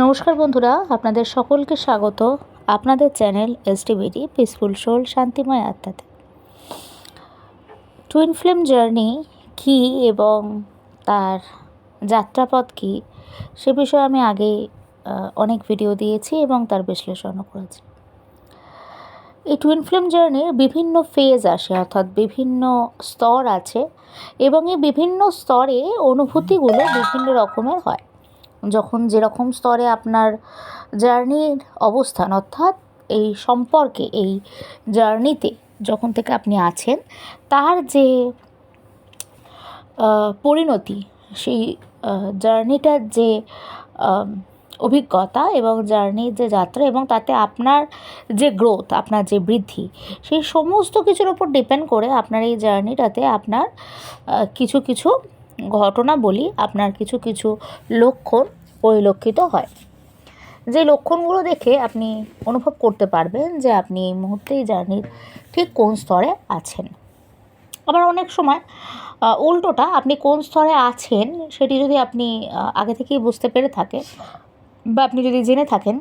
নমস্কার বন্ধুরা, আপনাদের সকলকে স্বাগত আপনাদের চ্যানেল এস এসটিভিডি পিসফুল সোল শান্তিময় আত্মাতে। টুইন ফ্লেম জার্নি কী এবং তার যাত্রাপথ কী, সে বিষয়ে আমি আগে অনেক ভিডিও দিয়েছি এবং তার বিশ্লেষণও করেছি। এই টুইন ফ্লেম জার্নির বিভিন্ন ফেজ আসে, অর্থাৎ বিভিন্ন স্তর আছে এবং এই বিভিন্ন স্তরে অনুভূতিগুলো বিভিন্ন রকমের হয়। যখন যেরকম স্তরে আপনার জার্নির অবস্থান, অর্থাৎ এই সম্পর্কে, এই জার্নিতে যখন থেকে আপনি আছেন, তার যে পরিণতি, সেই জার্নিটার যে অভিজ্ঞতা এবং জার্নির যে যাত্রা এবং তাতে আপনার যে গ্রোথ আপনার যে বৃদ্ধি, সেই সমস্ত কিছুর ওপর ডিপেন্ড করে আপনার এই জার্নিটাতে আপনার কিছু কিছু ঘটনা বলি, আপনার কিছু কিছু লক্ষণ পরিলক্ষিত হয়। যে লক্ষণগুলো দেখে আপনি অনুভব করতে পারবেন যে আপনি এই মুহূর্তে এই জার্নির ঠিক কোন স্তরে আছেন। আবার অনেক সময় উল্টোটা আপনি কোন স্তরে আছেন সেটি যদি আপনি আগে থেকেই বুঝতে পেরে থাকেন বা আপনি যদি জেনে থাকেন,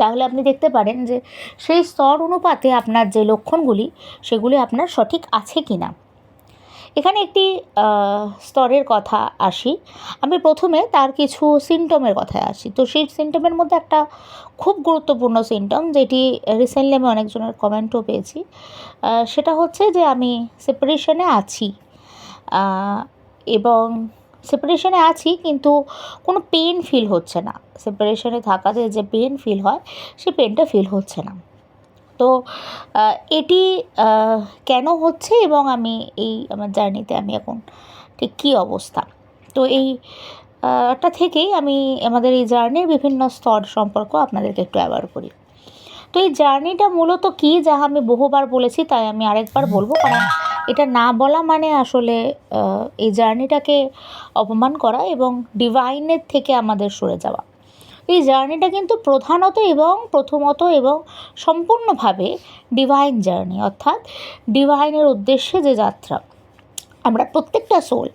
তাহলে আপনি দেখতে পারেন যে সেই স্তর অনুপাতে আপনার যে লক্ষণগুলি, সেগুলি আপনার সঠিক আছে কি না এখানে একটি স্তরের কথা আসি। আমি প্রথমে তার কিছু সিমটমের কথায় আসি। তো সেই সিমটমের মধ্যে একটা খুব গুরুত্বপূর্ণ সিমটম যেটি রিসেন্টলি আমি অনেকজনের কমেন্টও পেয়েছি। সেটা হচ্ছে যে আমি সেপারেশনে আছি। এবং সেপারেশনে আছি কিন্তু কোনো পেন ফিল হচ্ছে না। সেপারেশনে থাকাতে যে পেন ফিল হয় সেই পেনটা ফিল হচ্ছে না। তো এটি কেন হচ্ছে এবং আমি এই আমার জার্নিতে আমি এখন ঠিক কী অবস্থা? তো এই টা থেকেই আমি আমাদের এই জার্নির বিভিন্ন স্তর সম্পর্ক আপনাদেরকে একটু অ্যাওয়ার করি। তো এই জার্নিটা মূলত কী যা আমি বহুবার বলেছি তাই আমি আরেকবার বলব। কারণ এটা না বলা মানে আসলে এই জার্নিটাকে অপমান করা এবং ডিভাইনের থেকে আমাদের সরে যাওয়া। এই জার্নিটা কিন্তু প্রধানত এবং প্রথমত এবং সম্পূর্ণভাবে ডিভাইন জার্নি অর্থাৎ ডিভাইনের উদ্দেশ্যে যে যাত্রা। আমরা প্রত্যেকটা সোল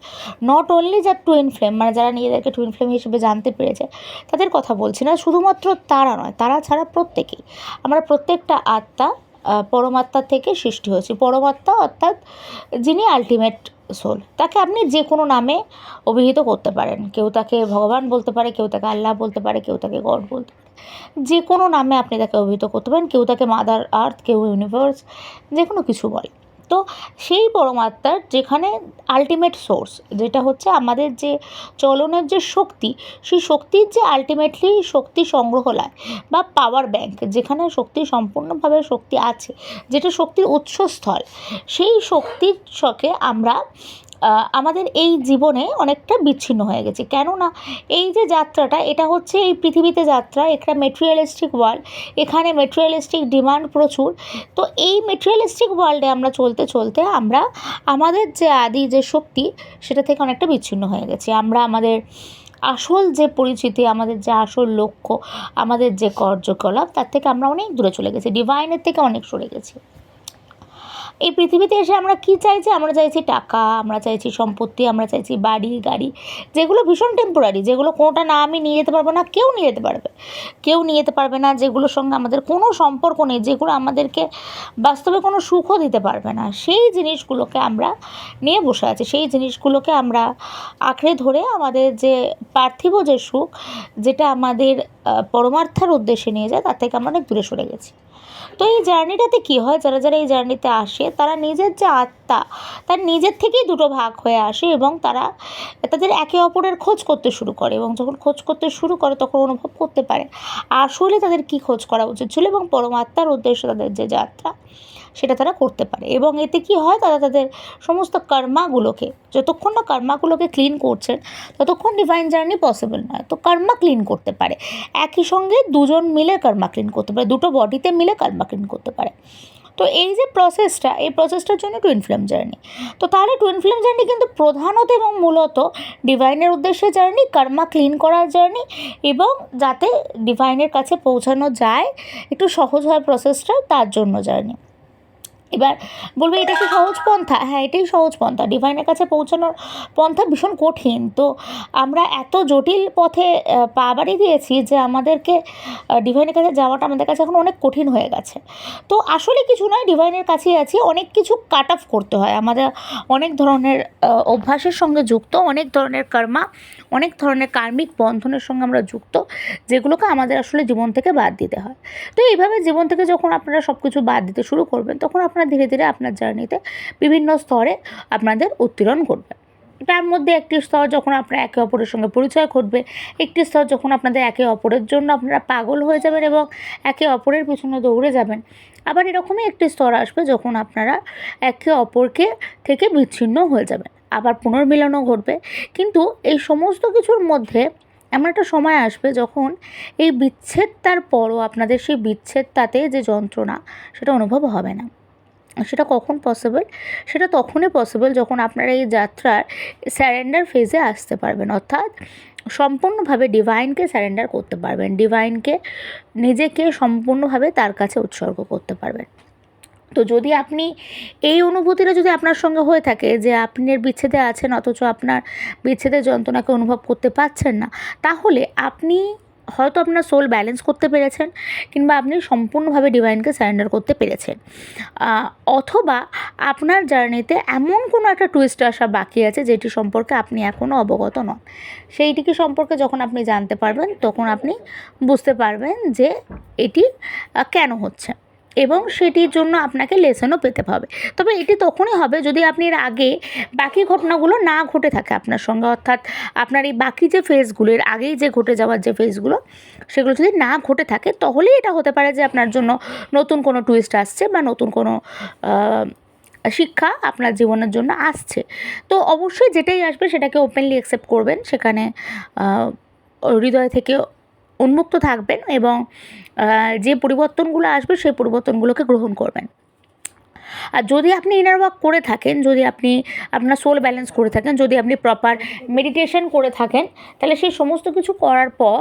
নট অনলি যার টুইন ফ্লেম মানে যারা নিজেদেরকে টুইন ফ্লেম হিসেবে জানতে পেরেছে তাদের কথা বলছি না। শুধুমাত্র তারা নয় তারা ছাড়া প্রত্যেকেই। আমরা প্রত্যেকটা আত্মা আহ, পরমাত্মার থেকে সৃষ্টি হয়েছি। পরমাত্মা অর্থাৎ যিনি আলটিমেট সোল। তাকে আপনি যে কোনো নামে অভিহিত করতে পারেন। কেউ তাকে ভগবান বলতে পারে, কেউ তাকে আল্লাহ বলতে পারে, কেউ তাকে গড বলতে পারে। যে কোনো নামে আপনি তাকে অভিহিত করতে পারেন, কেউ তাকে মাদার আর্থ কেউ ইউনিভার্স যে কোনো কিছু বলে তো সেই পরমাত্মার যেখানে আলটিমেট সোর্স যেটা হচ্ছে আমাদের যে চলনের যে শক্তি, সেই শক্তির যে আলটিমেটলি শক্তি সংগ্রহলায় বা পাওয়ার ব্যাংক যেখানে শক্তি সম্পূর্ণভাবে শক্তি আছে, যেটা শক্তির উৎসস্থল, সেই শক্তির শকে আমরা আমাদের এই জীবনে অনেকটা বিচ্ছিন্ন হয়ে গেছি। কেননা এই যে যাত্রাটা, এটা হচ্ছে এই পৃথিবীতে যাত্রা, একটা মেটেরিয়ালিস্টিক ওয়ার্ল্ড এখানে মেটেরিয়ালিস্টিক ডিমান্ড প্রচুর। তো এই মেটেরিয়ালিস্টিক ওয়ার্ল্ডে আমরা চলতে চলতে আমরা, আমাদের যে আদি, যে শক্তি, সেটা থেকে অনেকটা বিচ্ছিন্ন হয়ে গেছি। আমরা আমাদের আসল যে পরিচিতি, আমাদের যে আসল লক্ষ্য, আমাদের যে কার্যকলাপ, তার থেকে আমরা অনেক দূরে চলে গেছি। ডিভাইনের থেকে অনেক সরে গেছি। এই পৃথিবীতে এসে আমরা কি চাইছি? আমরা চাইছি টাকা, আমরা চাইছি সম্পত্তি, আমরা চাইছি বাড়ি, গাড়ি, যেগুলো ভীষণ টেম্পোরারি যেগুলো কোনোটা না আমি নিয়ে যেতে পারব না, কেউ নিয়ে যেতে পারবে। কেউ নিয়ে যেতে পারবে না, যেগুলোর সঙ্গে আমাদের কোনো সম্পর্ক নেই, যেগুলো আমাদেরকে বাস্তবে কোনো সুখও দিতে পারবে না। সেই জিনিসগুলোকে আমরা নিয়ে বসে আছি, সেই জিনিসগুলোকে আমরা আঁকড়ে ধরে আমাদের যে পার্থিব যে সুখ, যেটা আমাদের পরমার্থার উদ্দেশ্যে নিয়ে যায়, তার থেকে আমরা অনেক দূরে সরে গেছি। তো এই জার্নিটাতে কী হয়? যারা যারা এই জার্নিতে আসে, তারা নিজের যে আত্মা, তার নিজের থেকেই দুটো ভাগ হয়ে আসে এবং তারা তাদের একে অপরের খোঁজ করতে শুরু করে এবং যখন খোঁজ করতে শুরু করে, তখন অনুভব করতে পারে। আসলে তাদের কী খোঁজ করা উচিত ছিল এবং পরমাত্মার উদ্দেশ্য তাদের যে যাত্রা সেটা তারা করতে পারে। এবং এতে কি হয়? তারা তাদের সমস্ত কর্মাগুলোকে, যতক্ষণ না কর্মাগুলোকে ক্লিন করছেন, ততক্ষণ ডিভাইন জার্নি পসিবল নয়। তো কর্মা ক্লিন করতে পারে। একই সঙ্গে দুজন মিলে কর্মা ক্লিন করতে পারে। দুটো বডিতে মিলে কর্মা ক্লিন করতে পারে। তো এই যে প্রসেসটা এই প্রসেসটার জন্য টুইন ফ্লেম জার্নি তো তাহলে টুইন ফ্লেম জার্নি কিন্তু প্রধানত এবং মূলত ডিভাইনের উদ্দেশ্যে জার্নি কর্মা ক্লিন করার জার্নি এবং যাতে ডিভাইনের কাছে পৌঁছানো যায়, একটু সহজ হয় প্রসেসটা তার জন্য জার্নি এবার বলবে এটা কি সহজ পন্থা? হ্যাঁ এটাই সহজ পন্থা। ডিভাইনের কাছে পৌঁছানোর পন্থা ভীষণ কঠিন। তো আমরা এত জটিল পথে পা বাড়িয়ে দিয়েছি যে আমাদেরকে ডিভাইনের কাছে যাওয়াটা আমাদের কাছে এখন অনেক কঠিন হয়ে গেছে। তো আসলে কিছু নয় ডিভাইনের কাছেই আছি। অনেক কিছু কাট অফ করতে হয়। আমাদের অনেক ধরনের অভ্যাসের সঙ্গে যুক্ত, অনেক ধরনের কর্মা অনেক ধরনের কার্মিক বন্ধনের সঙ্গে আমরা যুক্ত, যেগুলোকে আমাদের আসলে জীবন থেকে বাদ দিতে হয়। তো এইভাবে জীবন থেকে যখন আপনারা সব কিছু বাদ দিতে শুরু করবেন, তখন আপনারা ধীরে ধীরে আপনার জার্নিতে বিভিন্ন স্তরে আপনাদের উত্তীর্ণ ঘটবে। তার মধ্যে একটি স্তর যখন আপনার একে অপরের সঙ্গে পরিচয় ঘটবে, একটি স্তর যখন আপনাদের একে অপরের জন্য আপনারা পাগল হয়ে যাবেন এবং একে অপরের পিছনে দৌড়ে যাবেন, আবার এরকমই একটি স্তর আসবে যখন আপনারা একে অপরকে থেকে বিচ্ছিন্ন হয়ে যাবেন। আবার পুনর্মিলনও ঘটবে। কিন্তু এই সমস্ত কিছুর মধ্যে এমন একটা সময় আসবে যখন এই বিচ্ছেদটার পরও আপনাদের সেই বিচ্ছেদটাতে যে যন্ত্রণা, সেটা অনুভব হবে না। সেটা কখন পসিবল সেটা তখনই পসিবল যখন আপনারা এই যাত্রার স্যারেন্ডার ফেজে আসতে পারবেন। অর্থাৎ সম্পূর্ণভাবে ডিভাইনকে স্যারেন্ডার করতে পারবেন। ডিভাইনকে নিজেকে সম্পূর্ণভাবে তার কাছে উৎসর্গ করতে পারবেন। তো যদি আপনি এই অনুভূতিটা যদি আপনার সঙ্গে হয়ে থাকে যে আপনি বিচ্ছেদে আছেন অথচ আপনার বিচ্ছেদের যন্ত্রণাকে অনুভব করতে পারছেন না, তাহলে আপনি হয়তো আপনার সোল ব্যালেন্স করতে পেরেছেন কিংবা আপনি সম্পূর্ণভাবে ডিভাইনকে সারেন্ডার করতে পেরেছেন। অথবা আপনার জার্নিতে এমন কোনো একটা টুইস্ট আসা বাকি আছে যেটি সম্পর্কে আপনি এখনও অবগত নন। সেইটিকে সম্পর্কে যখন আপনি জানতে পারবেন, তখন আপনি বুঝতে পারবেন যে এটি কেন হচ্ছে। এবং সেটির জন্য আপনাকে লেসনও পেতে হবে। তবে এটি তখনই হবে যদি আপনি আগে বাকি ঘটনাগুলো না ঘটে থাকে আপনার সঙ্গে, অর্থাৎ আপনার এই বাকি যে ফেজগুলো এর আগেই যে ঘটে যাওয়ার যে ফেজগুলো সেগুলো যদি না ঘটে থাকে, তাহলেই এটা হতে পারে যে আপনার জন্য নতুন কোনো টুইস্ট আসছে বা নতুন কোনো শিক্ষা আপনার জীবনের জন্য আসছে। তো অবশ্যই যেটাই আসবে সেটাকে ওপেনলি অ্যাকসেপ্ট করবেন। সেখানে হৃদয় থেকে উন্মুক্ত থাকবেন এবং যে পরিবর্তনগুলো আসবে সেই পরিবর্তনগুলোকে গ্রহণ করবেন। আর যদি আপনি ইনার ওয়ার্ক করে থাকেন, যদি আপনি আপনার সোল ব্যালেন্স করে থাকেন, যদি আপনি প্রপার মেডিটেশন করে থাকেন, তাহলে সেই সমস্ত কিছু করার পর,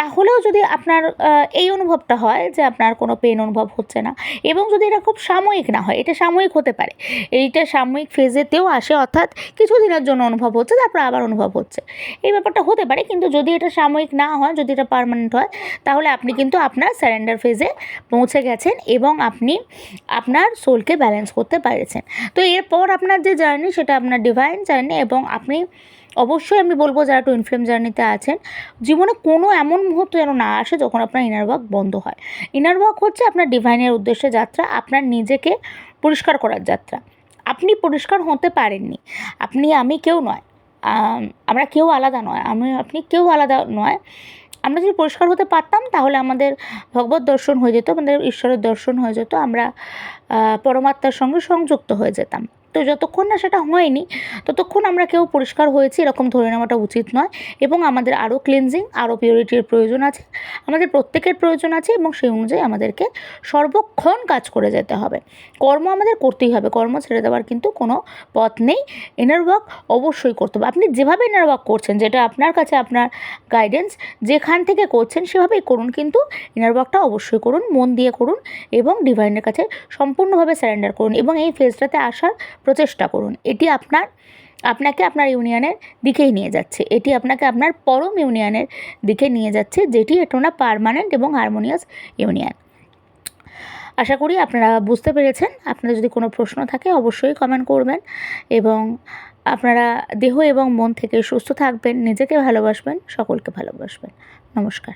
তাহলেও যদি আপনার এই অনুভবটা হয় যে আপনার কোনো পেন অনুভব হচ্ছে না এবং যদি এটা খুব সাময়িক না হয়, এটা সাময়িক হতে পারে। এইটা সাময়িক ফেজেতেও আসে, অর্থাৎ কিছুদিনের জন্য অনুভব হচ্ছে, তারপর আবার অনুভব হচ্ছে। এই ব্যাপারটা হতে পারে, কিন্তু যদি এটা সাময়িক না হয়, যদি এটা পারমানেন্ট হয়, তাহলে আপনি কিন্তু আপনার স্যারেন্ডার ফেজে পৌঁছে গেছেন এবং আপনি আপনার সোলকে ব্যালেন্স করতে পেরেছেন। তো এরপর আপনার যে জার্নি সেটা আপনার ডিভাইন জার্নি এবং আপনি অবশ্যই আমি বলব যারা টুইন ফ্লেম জার্নিতে আছেন, জীবনে কোনো এমন মুহূর্ত যেন না আসে যখন আপনার ইনার ওয়ার্ক বন্ধ হয়। ইনার ওয়ার্ক হচ্ছে আপনার ডিভাইনের উদ্দেশ্যে যাত্রা, আপনার নিজেকে পরিষ্কার করার যাত্রা। আপনি পরিষ্কার হতে পারেননি। আপনি, আমি কেউ নয়। আমরা কেউ আলাদা নয়। আমি, আপনি কেউ আলাদা নয়। আমরা যদি পরিষ্কার হতে পারতাম, তাহলে আমাদের ভগবত দর্শন হয়ে যেত, আমাদের ঈশ্বরের দর্শন হয়ে যেত, আমরা পরমাত্মার সঙ্গে সংযুক্ত হয়ে যেতাম। তো যতক্ষণ না সেটা হয়নি, ততক্ষণ আমরা কেউ পরিষ্কার হয়েছি এরকম ধরে নেওয়াটা উচিত নয়। এবং আমাদের আরও ক্লিনজিং আরও পিউরিটির প্রয়োজন আছে, আমাদের প্রত্যেকের প্রয়োজন আছে এবং সেই অনুযায়ী আমাদেরকে সর্বক্ষণ কাজ করে যেতে হবে। কর্ম আমাদের করতেই হবে, কর্ম ছেড়ে দেওয়ার কিন্তু কোনো পথ নেই। ইনার ওয়ার্ক অবশ্যই করতে হবে। আপনি যেভাবে ইনার ওয়ার্ক করছেন, যেটা আপনার কাছে আপনার গাইডেন্স যেখান থেকে করছেন সেভাবেই করুন, কিন্তু ইনার ওয়ার্কটা অবশ্যই করুন, মন দিয়ে করুন এবং ডিভাইনের কাছে সম্পূর্ণভাবে স্যারেন্ডার করুন। এবং এই ফেজটাতে আসার প্রচেষ্টা করুন। এটি আপনার, আপনাকে আপনার ইউনিয়নের দিকেই নিয়ে যাচ্ছে। এটি আপনাকে আপনার পরম ইউনিয়নের দিকে নিয়ে যাচ্ছে, যেটি এটা পারমানেন্ট এবং হারমোনিয়াস ইউনিয়ন। আশা করি আপনারা বুঝতে পেরেছেন। আপনাদের যদি কোনো প্রশ্ন থাকে অবশ্যই কমেন্ট করবেন এবং আপনারা দেহ এবং মন থেকে সুস্থ থাকবেন, নিজেকে ভালোবাসবেন, সকলকে ভালোবাসবেন। নমস্কার।